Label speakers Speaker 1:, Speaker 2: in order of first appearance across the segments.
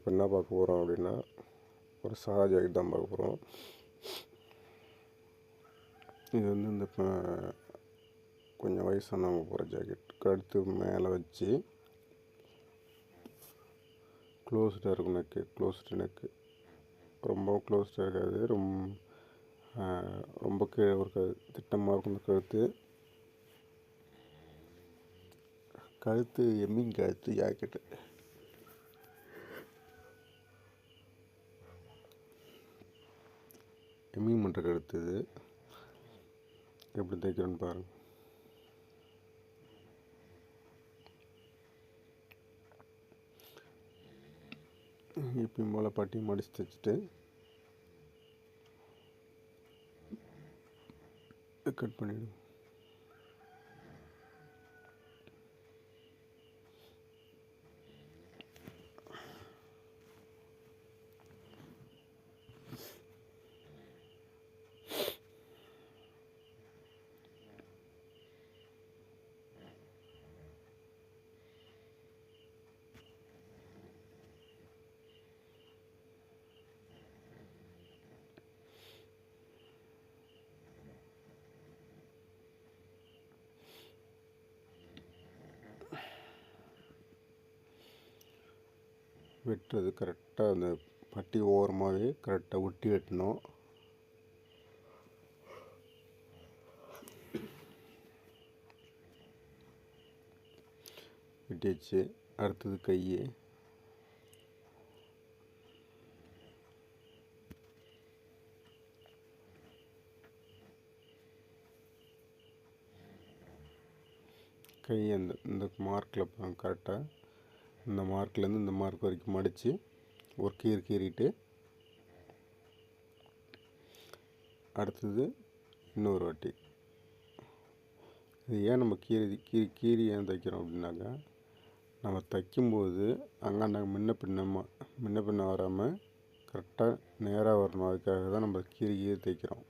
Speaker 1: இப்போ என்ன பார்க்க போகிறோம் அப்படின்னா ஒரு சாதா ஜாக்கெட் தான் பார்க்க போகிறோம் இது வந்து இந்த ப- கொஞ்சம் வயசானவங்க போகிற ஜாக்கெட் கழுத்து மேலே வச்சு க்ளோஸ்டாக இருக்கும் நெக்கு க்ளோஸ்டு நெக்கு ரொம்ப க்ளோஸ்டாக இருக்காது. ரொம்ப ரொம்ப கீழே இருக்காது திட்டமாக இருக்கும் இந்த கழுத்து. கழுத்து எம்மிங் கழுத்து ஜாக்கெட்டு எம்மிங் பண்ணுற கழுத்து எப்படி தைக்கிறோன்னு பாருங்கள் இப்பயும் போல் பட்டி மடித்து தைச்சிட்டு கட் பண்ணிவிடும் வெட்டுறது கரெக்டாக அந்த பட்டி ஓரமாகவே கரெக்டாக ஒட்டி வெட்டணும். வெட்டியாச்சு. அடுத்தது கை கை அந்த இந்த மார்க்கில் கரெக்டாக இந்த மார்க்லேருந்து இந்த மார்க் வரைக்கும் மடித்து ஒரு கீறு கீறிட்டு அடுத்தது இன்னொரு வாட்டி. இது ஏன் நம்ம கீரி கீறி கீறி ஏன் தைக்கிறோம் அப்படின்னாக்கா நம்ம தைக்கும்போது அங்கே முன்ன பின்னமாக முன்ன பின்ன வராமல் கரெக்டாக நேராக வரணும். அதுக்காக தான் நம்ம கீரி கீரி தைக்கிறோம்.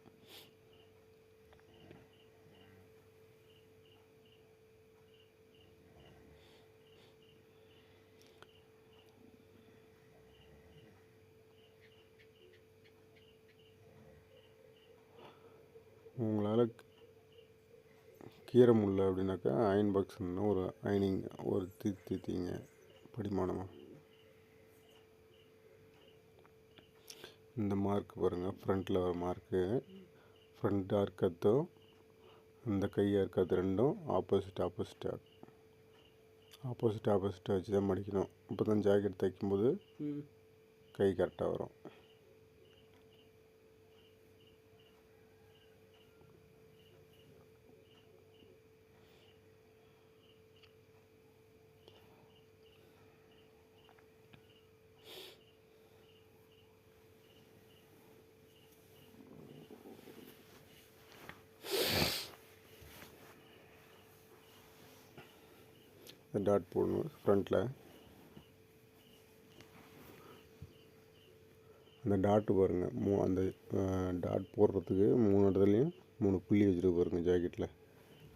Speaker 1: உங்களால் கீரை முடியல அப்படின்னாக்கா அயன் பாக்ஸ்னு ஒரு அயனிங் ஒரு தீ தீத்திங்க படிமானமாக இந்த மார்க் பாருங்கள் ஃப்ரண்ட்டில் வர மார்க்கு ஃப்ரண்ட் அர்க்கத்தோ அந்த கை அர்க்கத்து ரெண்டும் ஆப்போசிட் ஆப்போசிட்டாக ஆப்போசிட் ஆப்போசிட்டாக வச்சு தான் மடிக்கணும். அப்போ தான் ஜாக்கெட் தைக்கும்போது கை கரெக்டாக வரும். இந்த டாட் போடணும் ஃப்ரண்ட்டில் அந்த டாட்டு பாருங்கள் மூ அந்த டாட் போடுறதுக்கு மூணு இடத்துலையும் மூணு புள்ளி வச்சுட்டு பாருங்கள் ஜாக்கெட்டில்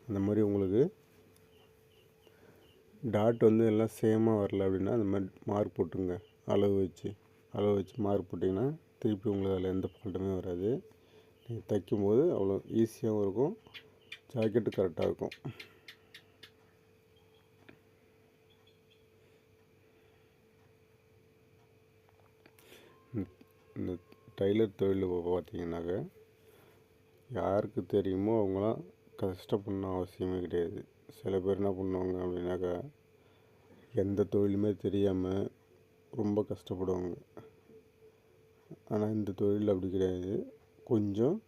Speaker 1: அந்த மாதிரி உங்களுக்கு டாட் வந்து எல்லாம் சேமாக வரல அப்படின்னா அந்த மாதிரி மார்க் போட்டுங்க அளவு வச்சு அளவு வச்சு மார்க் போட்டிங்கன்னா திருப்பி உங்களுக்கு அதில் எந்த ஃபால்ட்டுமே வராது. நீங்கள் தைக்கும்போது அவ்வளோ ஈஸியாகவும் இருக்கும். ஜாக்கெட்டு கரெக்டாக இருக்கும். இந்த டைலர் தொழில் பார்த்தீங்கன்னாக்க யாருக்கு தெரியுமோ அவங்களாம் கஷ்டப்படணும் அவசியமே கிடையாது. சில பேர் என்ன பண்ணுவாங்க அப்படின்னாக்கா எந்த தொழிலுமே தெரியாமல் ரொம்ப கஷ்டப்படுவாங்க. ஆனால் இந்த தொழில் அப்படி கிடையாது. கொஞ்சம்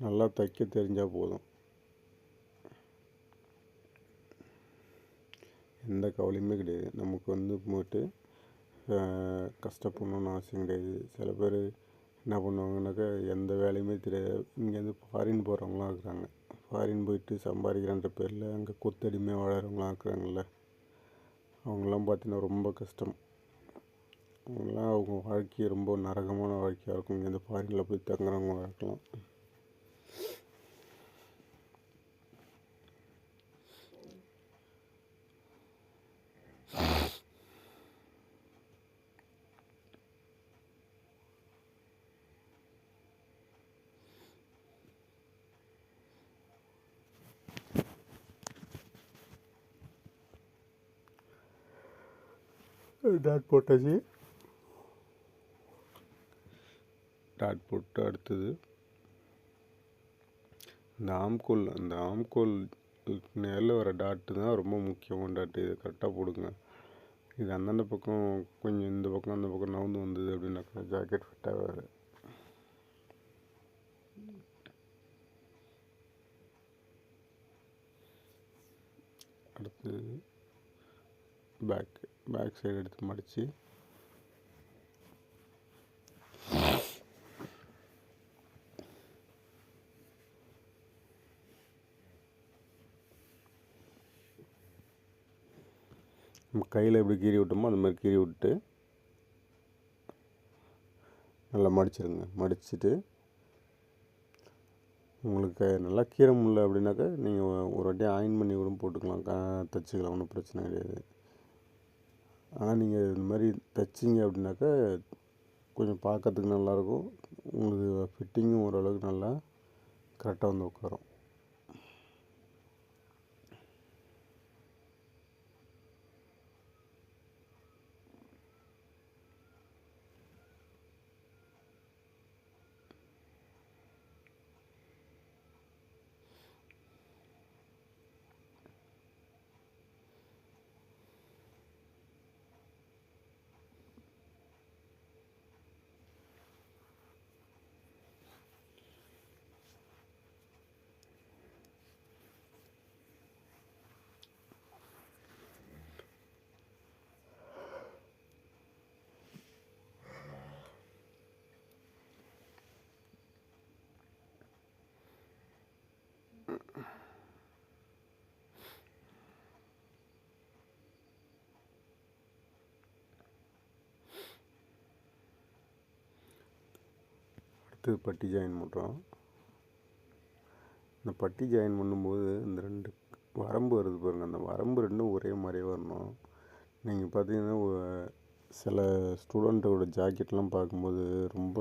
Speaker 1: நல்லா தைக்க தெரிஞ்சால் போதும். எந்த கவலையுமே கிடையாது. நமக்கு வந்து போட்டு கஷ்டப்படணுன்னு அவசியம் கிடையாது. சில பேர் என்ன பண்ணுவாங்கனாக்கா எந்த வேலையுமே தெரியாது. இங்கேருந்து ஃபாரின் போகிறவங்களாம் இருக்கிறாங்க. ஃபாரின் போயிட்டு சம்பாதிக்கிறன்ற பேரில் அங்கே கொத்தடிமையாக வாழறவங்களாம் இருக்கிறாங்கல்ல. அவங்களாம் பார்த்தீங்கன்னா ரொம்ப கஷ்டம். அவங்களாம் அவங்க வாழ்க்கையை ரொம்ப நரகமான வாழ்க்கையாக இருக்கும். இங்கேருந்து ஃபாரினில் போய் தங்குறவங்களா இருக்கலாம். டாட் போட்டாச்சு டாட் போட்டு அடுத்தது. இந்த ஆம்கோல் அந்த ஆம்கோல் நேரில் வர டாட்டு தான் ரொம்ப முக்கியமான டாட்டு இதை கரெக்டாக போடுங்க. இது அந்தந்த பக்கம் கொஞ்சம் இந்த பக்கம் அந்த பக்கம் நவுந்து வந்தது அப்படின்னாக்கா ஜாக்கெட் ஃபிட் ஆகாது. அடுத்து பேக் பேக் சைடு எடுத்து மடித்து நம்ம கையில் எப்படி கீறி விட்டோமோ அந்த மாதிரி கீறி விட்டு நல்லா மடிச்சிருங்க. மடிச்சுட்டு உங்களுக்கு நல்லா கீரை முடியல அப்படின்னாக்கா நீங்கள் ஒரு வாட்டி ஆயின் பண்ணி கூட போட்டுக்கலாம். கா தைச்சிக்கலாம். ஒன்றும் பிரச்சனை கிடையாது. ஆனால் நீங்கள் இந்த மாதிரி தைச்சிங்க அப்படின்னாக்கா கொஞ்சம் பார்க்கறதுக்கு நல்லாயிருக்கும் உங்களுக்கு ஃபிட்டிங்கும் ஓரளவுக்கு நல்லா கரெக்டாக வந்து உட்காரும். அடுத்து பட்டி ஜாயின் பண்ணுறோம் இந்த பட்டி ஜாயின் பண்ணும்போது இந்த ரெண்டு வரம்பு வருது பாருங்கள் அந்த வரம்பு ரெண்டும் ஒரே மாதிரியே வரணும். நீங்கள் பார்த்தீங்கன்னா சில ஸ்டூடெண்ட்டோட ஜாக்கெட்லாம் பார்க்கும்போது ரொம்ப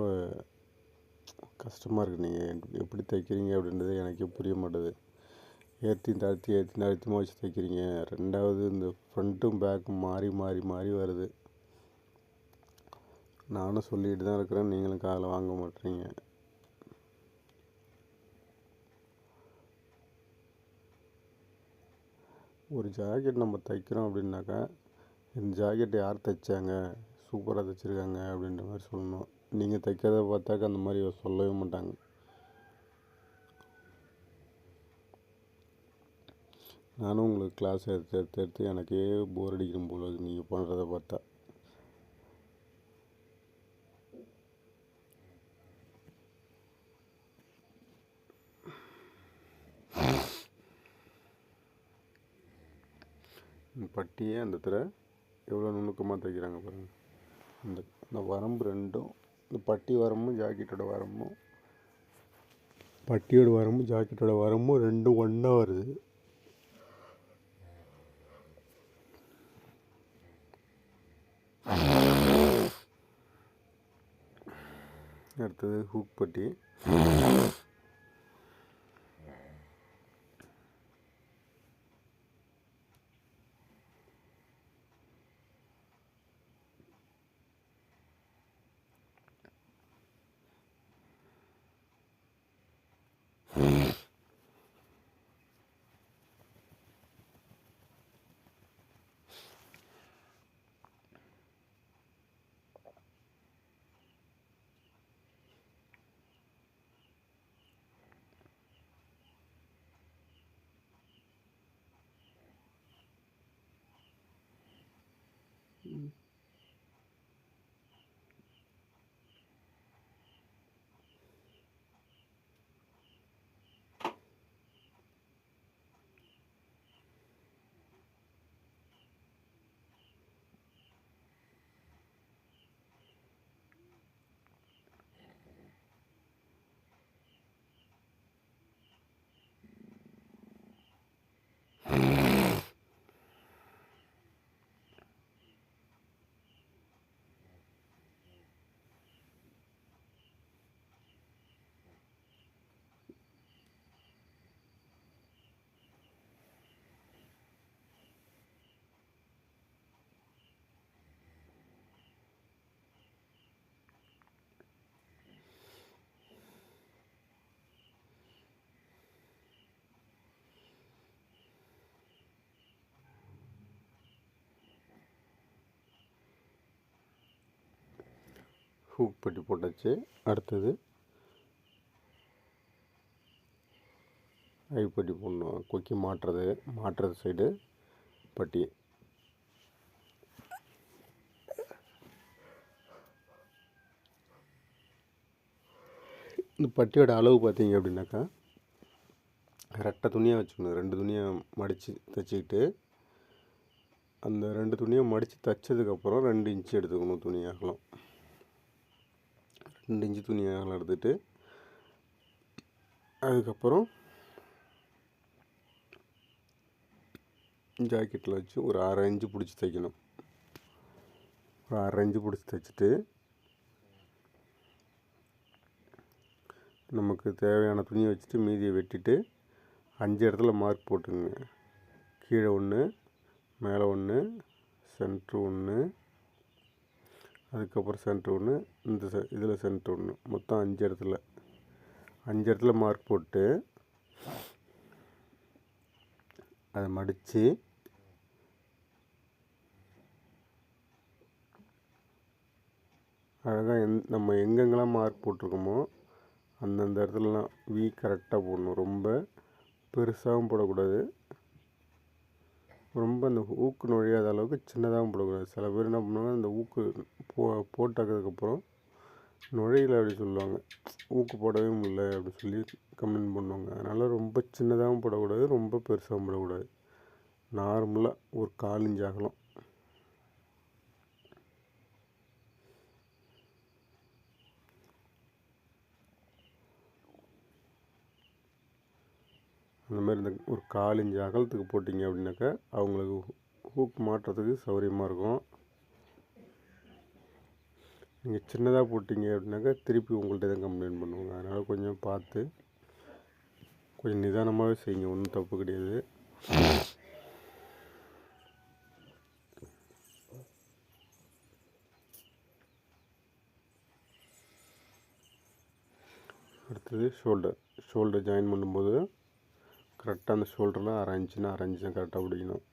Speaker 1: கஷ்டமாக இருக்குது நீங்கள் எப்படி தைக்கிறீங்க அப்படின்றது எனக்கே புரிய மாட்டேது. ஏற்றி தாழ்த்தி ஏற்றி தாழ்த்திமா வச்சு தைக்கிறீங்க. ரெண்டாவது இந்த ஃப்ரண்ட்டும் பேக்கும் மாறி மாறி மாறி வருது. நானும் சொல்லிட்டு தான் இருக்கிறேன். நீங்களும் காதில் வாங்க மாட்டீங்க. ஒரு ஜாக்கெட் நம்ம தைக்கிறோம் அப்படின்னாக்கா இந்த ஜாக்கெட் யார் தைச்சாங்க? சூப்பராக தைச்சிருக்காங்க அப்படின்ற மாதிரி சொல்லணும். நீங்கள் தைக்கிறத பார்த்தாக்க அந்த மாதிரி சொல்லவே மாட்டாங்க. நானும் உங்களுக்கு கிளாஸ் எடுத்து எடுத்து எடுத்து எனக்கே போர் அடிக்கணும் போல நீங்கள் பண்ணுறத பார்த்தா. பட்டியே அந்த இடத்துல எவ்வளோ நுணுக்கமாக தைக்கிறாங்க பாருங்கள் இந்த இந்த வரம்பு ரெண்டும் இந்த பட்டி வரம்பும் ஜாக்கெட்டோட வரம்பும் பட்டியோட வரம்பும் ஜாக்கெட்டோட வரம்பும் ரெண்டும் ஒன்றா வருது. அடுத்தது ஹூக் பட்டி. ஹூக் பட்டி போட்டாச்சு. அடுத்தது ஐ பட்டி போடணும். கொக்கி மாட்டுறது மாட்டுறது சைடு பட்டி. இந்த பட்டியோட அளவு பார்த்தீங்க அப்படின்னாக்கா ரெட்டை துணியாக வச்சுக்கணும். ரெண்டு துணியாக மடித்து தைச்சிக்கிட்டு அந்த ரெண்டு துணியை மடித்து தைச்சதுக்கப்புறம் ரெண்டு இன்ச்சு எடுத்துக்கணும் துணி அகலம் ரெண்டு இன்ச்சு துணி அகலம் எடுத்துகிட்டு அதுக்கப்புறம் ஜாக்கெட்டில் வச்சு ஒரு அரை இன்ச்சு பிடிச்சி தைக்கணும். ஒரு அரை இன்ச்சு பிடிச்சி தைச்சிட்டு நமக்கு தேவையான துணியை வச்சுட்டு மீதியை வெட்டிட்டு அஞ்சு இடத்துல மார்க் போட்டுங்க கீழே ஒன்று மேலே ஒன்று சென்ட்ரு ஒன்று அதுக்கப்புறம் சென்டர் ஒன்று இந்த செ இதில் சென்டர் ஒன்று மொத்தம் அஞ்சு இடத்துல. அஞ்சு இடத்துல மார்க் போட்டு அதை மடித்து அழகாக எந் நம்ம எங்கெங்கெல்லாம் மார்க் போட்டிருக்கோமோ அந்தந்த இடத்துலலாம் வி கரெக்டாக போடணும். ரொம்ப பெருசாகவும் போடக்கூடாது. ரொம்ப அந்த ஊக்கு நுழையாத அளவுக்கு சின்னதாகவும் போடக்கூடாது சில பேர் என்ன பண்ணுவாங்க அந்த ஊக்கு போ போட்டதுக்கப்புறம் நுழையில அப்படி சொல்லுவாங்க. ஊக்கு போடவே முடியல அப்படி சொல்லி கம்ப்ளைண்ட் பண்ணுவாங்க. அதனால் ரொம்ப சின்னதாகவும் போடக்கூடாது ரொம்ப பெருசாகவும் போடக்கூடாது. நார்மலாக ஒரு கால் அகலம் அந்த மாதிரி இந்த ஒரு கால் அகலத்துக்கு போட்டிங்க அப்படின்னாக்கா அவங்களுக்கு ஹூக் மாட்டுறதுக்கு சௌகரியமாக இருக்கும். நீங்கள் சின்னதாக போட்டிங்க அப்படின்னாக்கா திருப்பி உங்கள்கிட்ட தான் கம்ப்ளைண்ட் பண்ணுவாங்க. அதனால் கொஞ்சம் பார்த்து கொஞ்சம் நிதானமாகவே செய்யுங்க. ஒன்றும் தப்பு கிடையாது. அடுத்தது ஷோல்டர் ஷோல்டர் ஜாயின் பண்ணும்போது கரெக்டாக அந்த ஷோல்டரில் அரை இன்ச்சுனா அரை இன்ச்சு கரெக்டாக பிடிக்கணும்.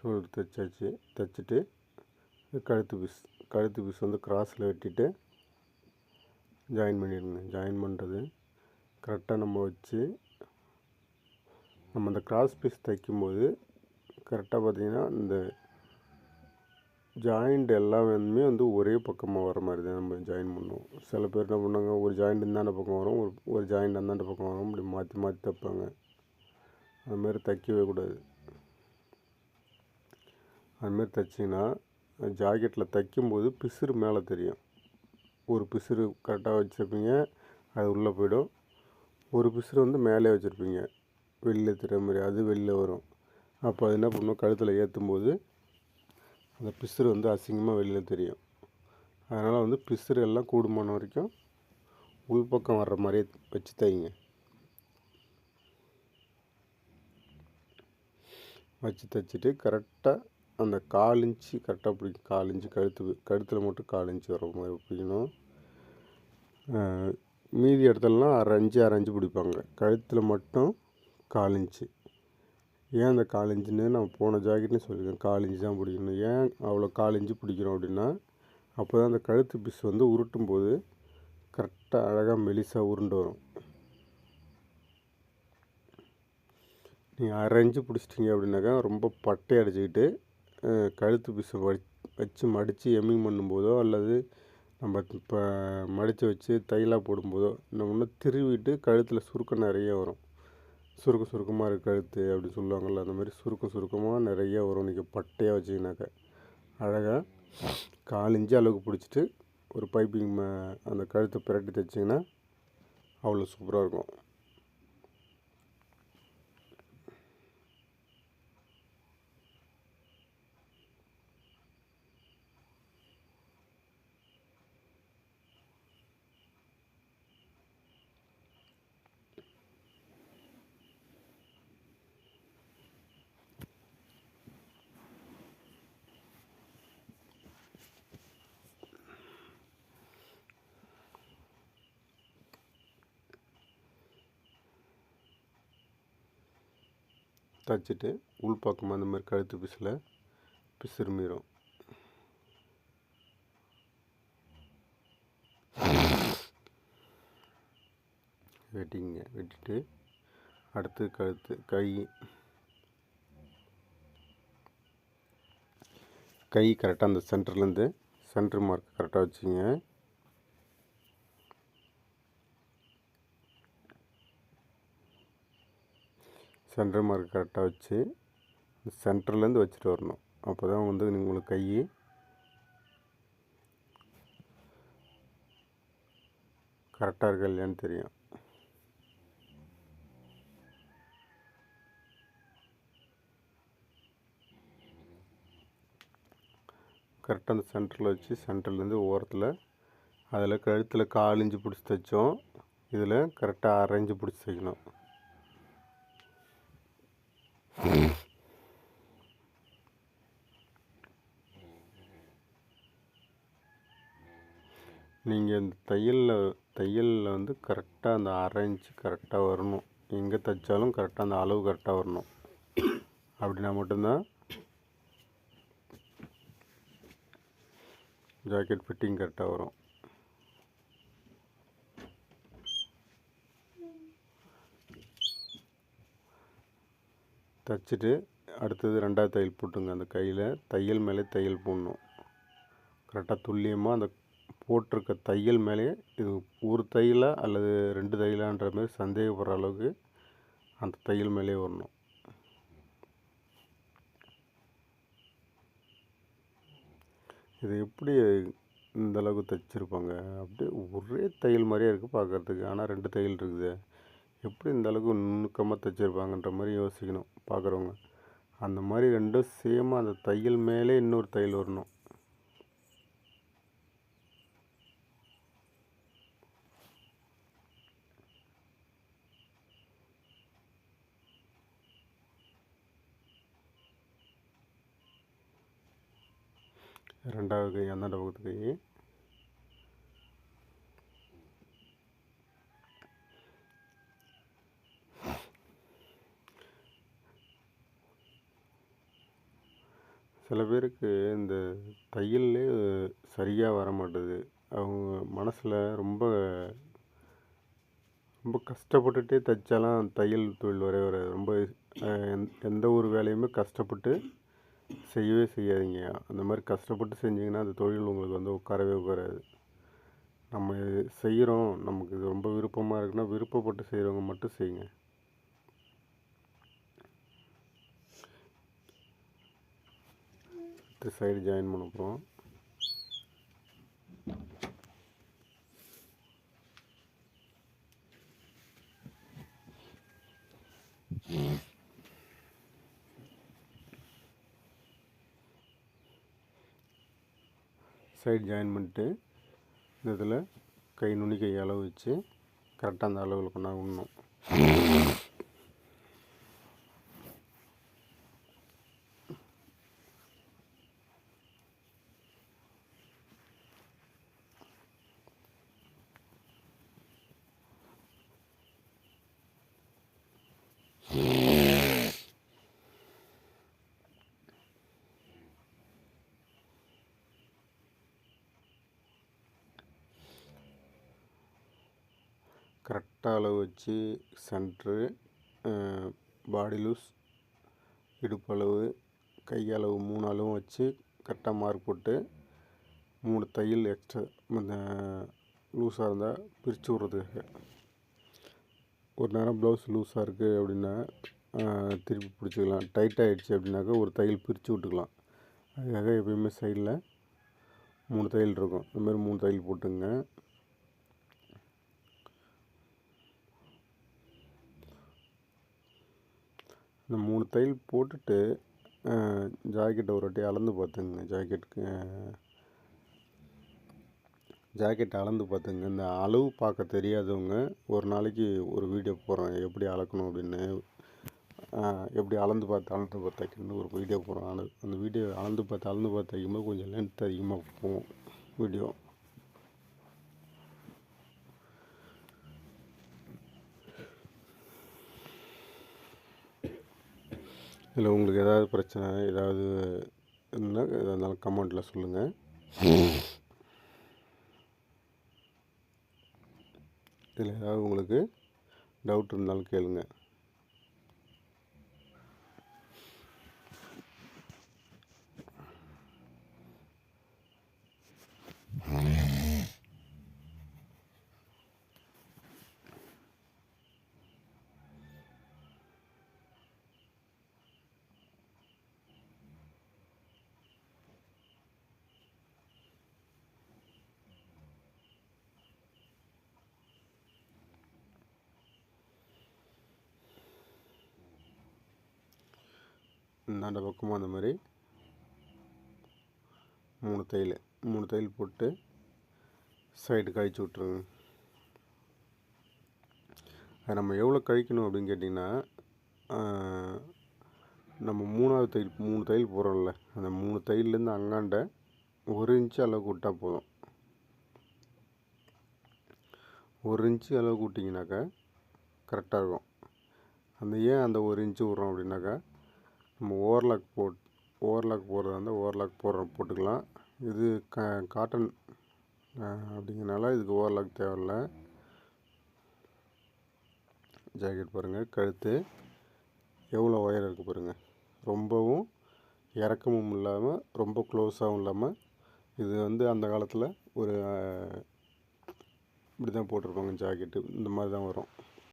Speaker 1: ஷோல்டர் தைச்சாச்சு தைச்சிட்டு கழுத்து பீஸ் கழுத்து பீஸ் வந்து கிராஸில் வெட்டிட்டு ஜாயின் பண்ணிடுங்க. ஜாயின் பண்ணுறது கரெக்டாக நம்ம வச்சு நம்ம அந்த கிராஸ் பீஸ் தைக்கும்போது கரெக்டாக பார்த்திங்கன்னா இந்த ஜாயிண்ட் எல்லாமே வந்து ஒரே பக்கமாக வர மாதிரி தான் நம்ம ஜாயின் பண்ணுவோம். சில பேர் என்ன பண்ணுவாங்க ஒரு ஜாயிண்ட் இந்தாண்ட பக்கம் வரும் ஒரு ஒரு ஜாயிண்ட் அந்தாண்ட பக்கம் வரும் இப்படி மாற்றி மாற்றி தைப்பாங்க. அதுமாரி தைக்கவே கூடாது. அதுமாரி தைச்சிங்கன்னா ஜாக்கெட்டில் தைக்கும்போது பிசுறு மேலே தெரியும். ஒரு பிசுறு கரெக்டாக வச்சுருப்பீங்க அது உள்ளே போயிடும். ஒரு பிசுறு வந்து மேலே வச்சுருப்பீங்க. வெளில தெரிகிற மாதிரி அது வெளில வரும். அப்போ அது என்ன பண்ணும்? கழுத்தில் ஏற்றும்போது அந்த பிசுறு வந்து அசிங்கமாக வெளியில் தெரியும். அதனால் வந்து பிசுறு எல்லாம் கூடுமான வரைக்கும் உள்பக்கம் வர்ற மாதிரியே வச்சு தைங்க. வச்சு தைச்சிட்டு கரெக்டாக அந்த கால் இன்ச்சு கரெக்டாக பிடிக்கும் கால் இன்ச்சு கழுத்து கழுத்தில் மட்டும் கால் இன்ச்சு வர மாதிரி பிடிக்கணும். மீதி இடத்துலலாம் அரை இன்ச்சு அரை இன்ச்சு பிடிப்பாங்க. கழுத்தில் மட்டும் கால் இன்ச்சு. ஏன் அந்த கால் இன்ச்சுன்னு நான் போன ஜாக்கெட்னு சொல்லியிருக்கேன். கால் இன்ச்சு தான் பிடிக்கணும். ஏன் அவ்வளோ கால் இன்ச்சு பிடிக்கிறோம் அப்படின்னா அப்போ தான் அந்த கழுத்து பிஸ் வந்து உருட்டும் போது கரெக்டாக அழகாக மெலிசாக உருண்டு வரும். நீங்கள் அரை பிடிச்சிட்டிங்க அப்படின்னாக்கா ரொம்ப பட்டை அடிச்சுக்கிட்டு கழுத்து பீஸை வச் வச்சு மடித்து எம்மிங் பண்ணும்போதோ அல்லது நம்ம இப்போ மடித்து வச்சு தையலாக போடும்போதோ என்ன ஒன்று திருவிட்டு கழுத்தில் சுருக்கம் நிறைய வரும். சுருக்க சுருக்கமாக இருக்குது கழுத்து அப்படின்னு சொல்லுவாங்கள்ல அந்த மாதிரி சுருக்கம் சுருக்கமாக நிறைய வரும். நீங்கள் பட்டையாக வச்சிங்கனாக்கா அழகாக காலிஞ்சி அளவுக்கு பிடிச்சிட்டு ஒரு பைப்பிங் அந்த கழுத்தை பிரட்டி தைச்சிங்கன்னா அவ்வளோ சூப்பராக இருக்கும். தைச்சிட்டு உள் பக்கமாக அந்த மாதிரி கழுத்து பிசில் பிசிறுமிடும் வெட்டிங்க. வெட்டிட்டு அடுத்து கழுத்து கை. கை கரெக்டாக அந்த சென்டர்லேருந்து சென்ட்ரு மார்க் கரெக்டாக வச்சுங்க. சென்டர் மார்க் கரெக்டாக வச்சு சென்டர்லேருந்து வச்சுட்டு வரணும். அப்போ தான் வந்து உங்களுக்கு கை கரெக்டாக இருக்கா இல்லையான்னு தெரியும். கரெக்டாக அந்த சென்டரில் வச்சு சென்டர்லேருந்து ஓரத்தில் அதில் கழுத்தில் காலிஞ்சு பிடிச்சி தைச்சோம். இதில் கரெக்டாக அரைஞ்சு பிடிச்சி தைக்கணும். நீங்கள் இந்த தையலில் தையலில் வந்து கரெக்டாக அந்த அரை இன்ச்சு கரெக்டாக வரணும். எங்கே தைச்சாலும் கரெக்டாக அந்த அளவு கரெக்டாக வரணும். அப்படின்னா மட்டும்தான் ஜாக்கெட் ஃபிட்டிங் கரெக்டாக வரும். தைச்சிட்டு அடுத்தது ரெண்டாவது தையல் போட்டுங்க. அந்த கையில் தையல் மேலே தையல் போடணும். கரெக்டாக துல்லியமாக அந்த போட்டிருக்க தையல் மேலேயே இது ஒரு தையலா அல்லது ரெண்டு தையலான்ற மாதிரி சந்தேகப்படுற அளவுக்கு அந்த தையல் மேலே வரணும். இது எப்படி இந்த அளவுக்கு தைச்சிருப்பாங்க? அப்படியே ஒரே தையல் மாதிரியே இருக்குது பார்க்குறதுக்கு ஆனால் ரெண்டு தையல் இருக்குது. எப்படி இந்த அளவுக்கு நுணுக்கமாக தைச்சிருப்பாங்கன்ற மாதிரி யோசிக்கணும். பார்க்குறவங்க. அந்த மாதிரி ரெண்டும் சேமாக அந்த தையல் மேலே இன்னொரு தையல் வரணும். ரெண்டாவது கை அந்தாண்ட பக்கத்து கை. சில பேருக்கு இந்த தையல்லே சரியாக வர மாட்டுது அவங்க மனசில் ரொம்ப ரொம்ப கஷ்டப்பட்டுட்டே தைச்சாலாம் தையல் தொழில் வரவே வராது. ரொம்ப எந்த ஒரு வேலையுமே கஷ்டப்பட்டு செய்யவே செய்யாதீங்க. அந்த மாதிரி கஷ்டப்பட்டு செஞ்சிங்கன்னா அந்த தொழில் உங்களுக்கு வந்து உட்காரவே உட்காராது. நம்ம செய்கிறோம் நமக்கு இது ரொம்ப விருப்பமாக இருக்குன்னா விருப்பப்பட்டு செய்கிறவங்க மட்டும் செய்யுங்க சைடு ஜாயின் பண்ண போகிறோம் சைடு ஜாயின் பண்ணிட்டு இந்த இதில் கை நுனி கை அளவு வச்சு கரெக்டாக அந்த அளவில் கொண்டாந்து விடணும் கரெக்டாக அளவு வச்சு சென்ட்ரு பாடி லூஸ் இடுப்பளவு கையளவு மூணு அளவும் வச்சு கரெக்டாக மார்க் போட்டு மூணு தையல் எக்ஸ்ட்ரா லூஸாக இருந்தால் பிரித்து விட்றதுக்காக. ஒரு நேரம் ப்ளவுஸ் லூஸாக இருக்குது அப்படின்னா திருப்பி பிடிச்சிக்கலாம். டைட் ஆகிடுச்சு அப்படின்னாக்கா ஒரு தையல் பிரித்து விட்டுக்கலாம். அதுக்காக எப்பயுமே சைடில் மூணு தையல் இருக்கும். இந்தமாதிரி மூணு தையல் போட்டுங்க. இந்த மூணு தையல் போட்டுட்டு ஜாக்கெட்டை ஒரு வாட்டி அளந்து பார்த்துங்க. ஜாக்கெட்டுக்கு ஜாக்கெட் அளந்து பார்த்துங்க. இந்த அளவு பார்க்க தெரியாதவங்க ஒரு நாளைக்கு ஒரு வீடியோ போடுறேன் எப்படி அளக்கணும் அப்படின்னு. எப்படி அளந்து பார்த்து அளந்து பார்த்து தைக்கணும்னு ஒரு வீடியோ போடுறேன் அந்த வீடியோ அளந்து பார்த்து அளந்து பார்த்து தைக்கும்போது கொஞ்சம் லென்த் அதிகமாக போகும். வீடியோ இல்லை உங்களுக்கு ஏதாவது பிரச்சனை ஏதாவது இருந்தால் எதாக இருந்தாலும் கமெண்ட்டில் சொல்லுங்கள் இதில் ஏதாவது உங்களுக்கு டவுட் இருந்தாலும் கேளுங்கள் இந்தாண்ட பக்கமும் அந்த மாதிரி மூணு தையல் மூணு தையல் போட்டு சைடு கழிச்சு விட்ருங்க அது நம்ம எவ்வளோ கழிக்கணும் அப்படின்னு கேட்டிங்கன்னா நம்ம மூணாவது தையல் மூணு தையல் போகிறோம்ல அந்த மூணு தையல்லேருந்து அங்காண்ட ஒரு இன்ச்சு அளவுக்கு விட்டால் போதும். ஒரு இன்ச்சு அளவுக்கு விட்டிங்கனாக்கா கரெக்டாக இருக்கும். அந்த ஏன் அந்த ஒரு இன்ச்சு விட்றோம் அப்படின்னாக்கா நம்ம ஓவர்லாக் போட் ஓவர்லாக் போடுறதா இருந்தால் ஓவர்லாக் போடுற போட்டுக்கலாம். இது க காட்டன் அப்படிங்கிறனால இதுக்கு ஓவர்லாக் தேவையில்ல. ஜாக்கெட் பாருங்கள் கழுத்து எவ்வளோ ஒயர் இருக்குது பாருங்கள் ரொம்பவும் இறக்கமும் இல்லாமல் ரொம்ப க்ளோஸாகவும் இல்லாமல் இது வந்து அந்த காலத்தில் ஒரு இப்படி தான் போட்டிருப்பாங்க ஜாக்கெட்டு இந்த மாதிரி தான் வரும்.